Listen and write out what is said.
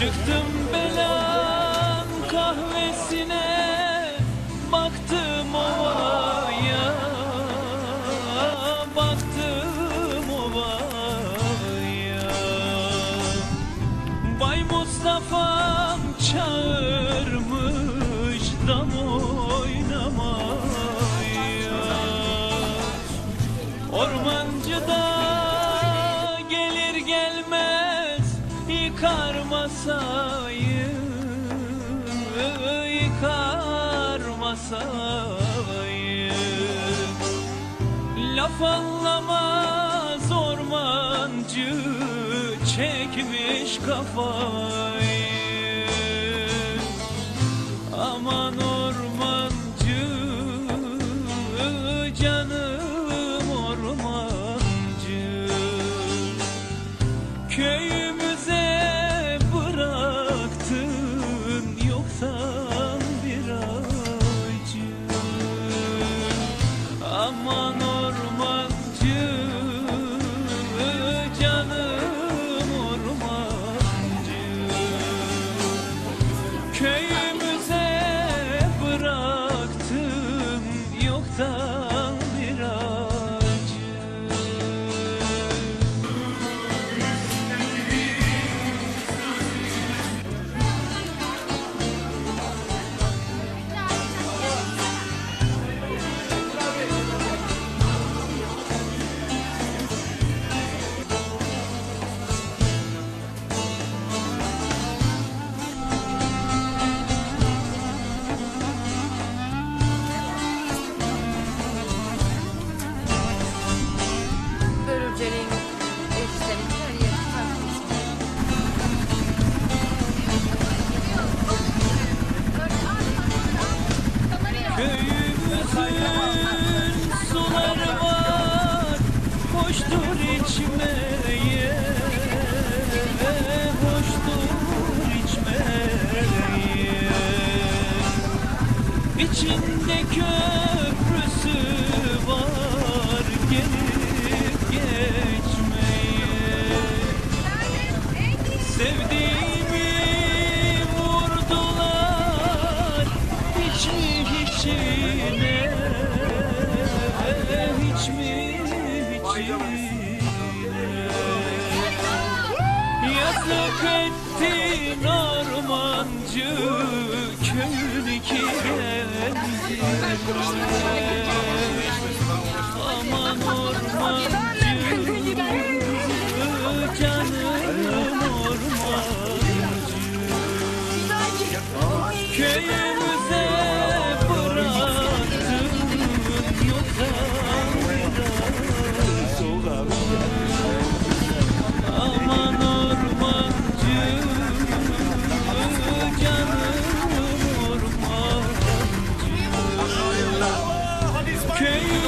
Çıktım belan kahvesine Baktım ovaya. Baktım ovaya. Bay Mustafa'm çağırmış Dam oynamaya. Ormancıda gelir gelmez yıkar masayı Laf anlamaz ormancı çekmiş kafayı. Aman ormancı Köyümüze Gelip geçmeye Sevdiğimi vurdular hiç mi içine hiç mi içine. Yazık ettin ormancı köyün iki gencine canım ormancı Köyümüze bıraktın yoksa Aman ormancı canım ormancı Köyümüze